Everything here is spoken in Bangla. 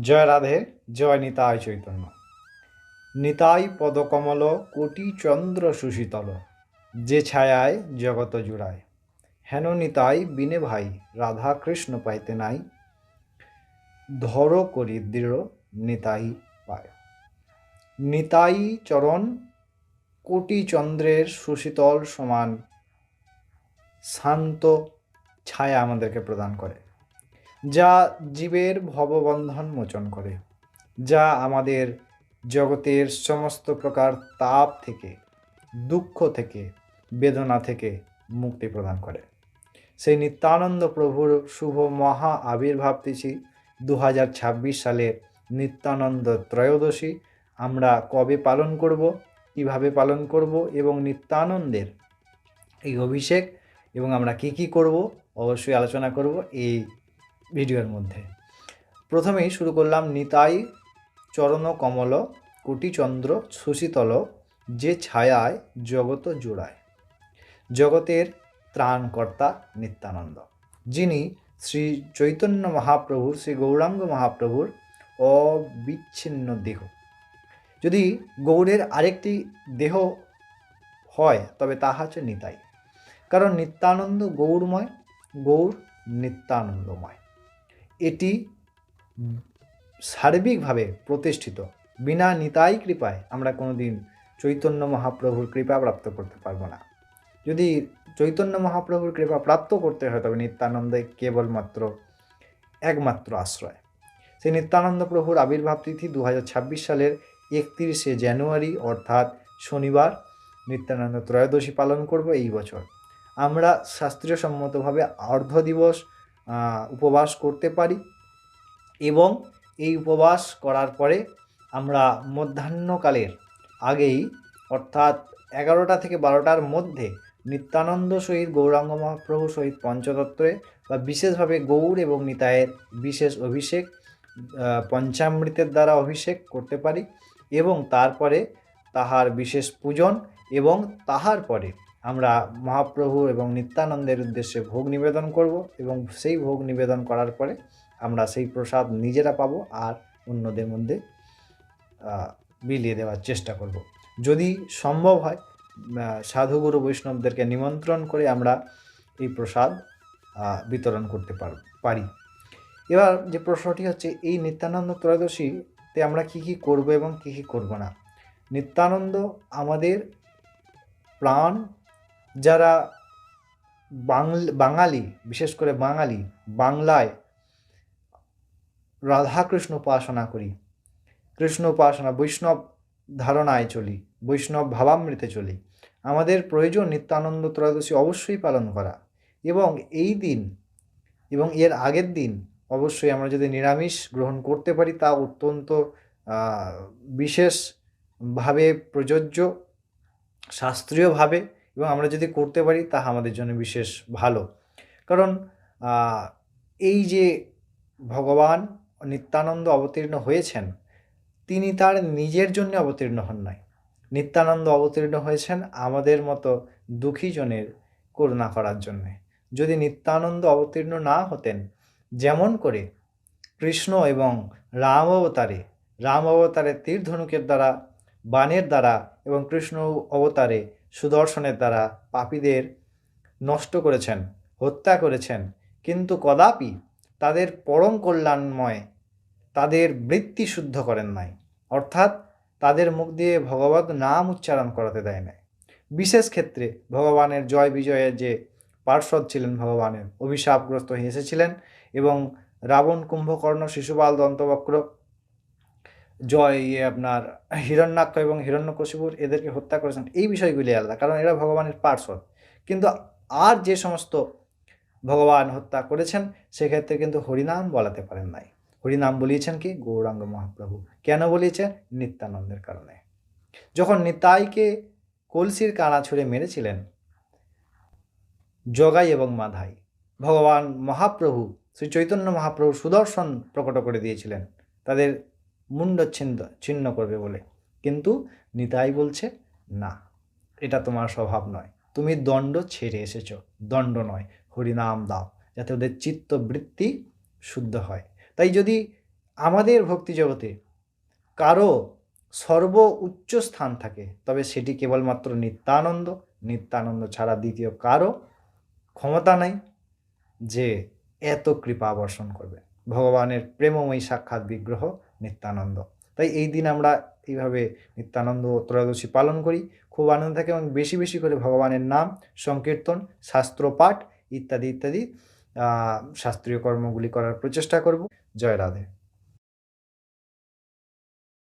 জয় রাধে, জয় নিতাই চৈতন্য। নিতাই পদকমল, কোটি চন্দ্র সুশীতল, যে ছায়ায় জগত জুড়ায়। হেন নিতাই বিনে ভাই, রাধা কৃষ্ণ পাইতে নাই। ধর করি দৃঢ় নিতাই পায়। নিতাই চরণ, কোটি চন্দ্রের সুশীতল সমান শান্ত ছায়া আমাদেরকে প্রদান করে। যা জীবের ভববন্ধন মোচন করে, যা আমাদের জগতের সমস্ত প্রকার তাপ থেকে, দুঃখ থেকে, বেদনা থেকে মুক্তি প্রদান করে। সেই নিত্যানন্দ প্রভুর শুভ মহা আবির্ভাব তিথি দু হাজার ছাব্বিশ সালের নিত্যানন্দ ত্রয়োদশী আমরা কবে পালন করব, কীভাবে পালন করব এবং নিত্যানন্দের এই অভিষেক এবং আমরা কি কি করব, অবশ্যই আলোচনা করব এই ভিডিওর মধ্যে। প্রথমেই শুরু করলাম নিতাই চরণ কমল, কোটিচন্দ্র সুশীতল যে ছায়ায় জগত জোড়ায়। জগতের ত্রাণকর্তা নিত্যানন্দ, যিনি শ্রী চৈতন্য মহাপ্রভুর, শ্রী গৌরাঙ্গ মহাপ্রভুর অবিচ্ছিন্ন দেহ। যদি গৌড়ের আরেকটি দেহ হয়, তবে তাহা হচ্ছে নিতাই। কারণ নিত্যানন্দ গৌরময়, গৌর নিত্যানন্দময়। এটি সার্বিকভাবে প্রতিষ্ঠিত। বিনা নিতাই কৃপায় আমরা কোনোদিন চৈতন্য মহাপ্রভুর কৃপা প্রাপ্ত করতে পারব না। যদি চৈতন্য মহাপ্রভুর কৃপা প্রাপ্ত করতে হয়, তবে নিত্যানন্দে কেবলমাত্র একমাত্র আশ্রয়। সেই নিত্যানন্দ প্রভুর আবির্ভাব তিথি দু হাজার ছাব্বিশ সালের একত্রিশে জানুয়ারি, অর্থাৎ শনিবার, নিত্যানন্দ ত্রয়োদশী পালন করব এই বছর। আমরা শাস্ত্রীয় সম্মতভাবে অর্ধ দিবস উপবাস করতে পারি এবং এই উপবাস করার পরে আমরা মধ্যাহ্নকালের আগেই, অর্থাৎ এগারোটা থেকে বারোটার মধ্যে নিত্যানন্দ সহিত, গৌরাঙ্গ মহাপ্রভু সহিত পঞ্চতত্ত্বে বা বিশেষভাবে গৌর এবং নিতায়ের বিশেষ অভিষেক পঞ্চামৃতের দ্বারা অভিষেক করতে পারি এবং তারপরে তাহার বিশেষ পূজন এবং তাহার পরে আমরা মহাপ্রভু এবং নিত্যানন্দের উদ্দেশ্যে ভোগ নিবেদন করব এবং সেই ভোগ নিবেদন করার পরে আমরা সেই প্রসাদ নিজেরা পাবো আর অন্যদের মধ্যে বিলিয়ে দেওয়ার চেষ্টা করব। যদি সম্ভব হয় সাধুগুরু বৈষ্ণবদেরকে নিমন্ত্রণ করে আমরা এই প্রসাদ বিতরণ করতে পারি। এবার যে প্রশ্নটি হচ্ছে, এই নিত্যানন্দ ত্রয়োদশীতে আমরা কি কি করব এবং কি কি করব না? নিত্যানন্দ আমাদের প্রাণ যারা বাঙালি, বিশেষ করে বাঙালি, বাংলায় রাধাকৃষ্ণ উপাসনা করি। কৃষ্ণ উপাসনা, বৈষ্ণব ধারণায় চলি, বৈষ্ণব ভাবামৃতে চলি। আমাদের প্রয়োজন নিত্যানন্দ ত্রয়োদশী অবশ্যই পালন করা। এবং এই দিন এবং এর আগের দিন অবশ্যই আমরা যদি নিরামিষ গ্রহণ করতে পারি, তা অত্যন্ত বিশেষভাবে প্রযোজ্য, শাস্ত্রীয়ভাবে এবং আমরা যদি করতে পারি তাহা আমাদের জন্য বিশেষ ভালো। কারণ এই যে ভগবান নিত্যানন্দ অবতীর্ণ হয়েছেন, তিনি তার নিজের জন্য অবতীর্ণ হন নাই। নিত্যানন্দ অবতীর্ণ হয়েছেন আমাদের মতো দুঃখীজনের করুণা করার জন্যে। যদি নিত্যানন্দ অবতীর্ণ না হতেন, যেমন করে কৃষ্ণ এবং রাম অবতারে রাম অবতারে তীর ধনুকের দ্বারা, বাণের দ্বারা এবং কৃষ্ণ অবতারে সুদর্শনের দ্বারা পাপীদের নষ্ট করেছেন, হত্যা করেছেন। কিন্তু কদাপি তাদের পরম কল্যাণময়, তাদের বৃত্তি শুদ্ধ করেন নাই। অর্থাৎ তাদের মুখ দিয়ে ভগবত নাম উচ্চারণ করাতে দেয় নাই। বিশেষ ক্ষেত্রে ভগবানের জয় বিজয়ের যে পার্শ্বদ ছিলেন ভগবানের, অভিশাপগ্রস্ত হয়ে এসেছিলেন এবং রাবণ কুম্ভকর্ণ, শিশুপাল, দন্তবক্র জয় ইয়ে আপনার হিরণ্যাক্ষ এবং হিরণ্যকশিপুর এদেরকে হত্যা করেছেন, এই বিষয়গুলি আলাদা, কারণ এরা ভগবানের পার্শ্বদ। কিন্তু আর যে সমস্ত ভগবান হত্যা করেছেন, সেক্ষেত্রে কিন্তু হরিনাম বলাতে পারেন নাই। হরিনাম বলিয়েছেন কি? গৌরাঙ্গ মহাপ্রভু। কেন বলিয়েছেন? নিত্যানন্দের কারণে। যখন নিতাইকে কলসির কানা ছুঁড়ে মেরেছিলেন, জগাই এবং মাধাই, ভগবান মহাপ্রভু, শ্রী চৈতন্য মহাপ্রভু সুদর্শন প্রকট করে দিয়েছিলেন, তাদের মুন্ড ছিন্ন ছিন্ন করবে বলে। কিন্তু নিতাই বলছে, না, এটা তোমার স্বভাব নয়। তুমি দণ্ড ছেড়ে এসেছ। দণ্ড নয়, হরিনাম দাও, যাতে ওদের চিত্তবৃত্তি শুদ্ধ হয়। তাই যদি আমাদের ভক্তি জগতে কারও সর্ব উচ্চ স্থান থাকে, তবে সেটি কেবলমাত্র নিত্যানন্দ নিত্যানন্দ ছাড়া দ্বিতীয় কারও ক্ষমতা নাই যে এত কৃপা বর্ষণ করবে। ভগবানের প্রেমময়ী সাক্ষাৎ বিগ্রহ নিত্যানন্দ। তাই এই দিন আমরা এইভাবে নিত্যানন্দ ত্রয়োদশী পালন করি। খুব আনন্দ থাকে এবং বেশি বেশি করে ভগবানের নাম, সংকীর্তন শাস্ত্র পাঠ ইত্যাদি ইত্যাদি শাস্ত্রীয় কর্মগুলি করার প্রচেষ্টা করব। জয় রাধে।